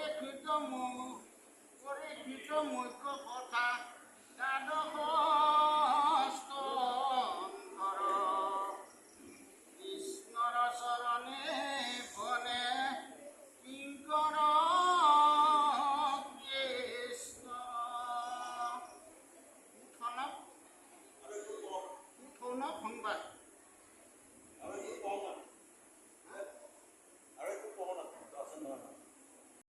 পরীক্ষিত পরীক্ষিত মুখ্য কথা দ্বাদশ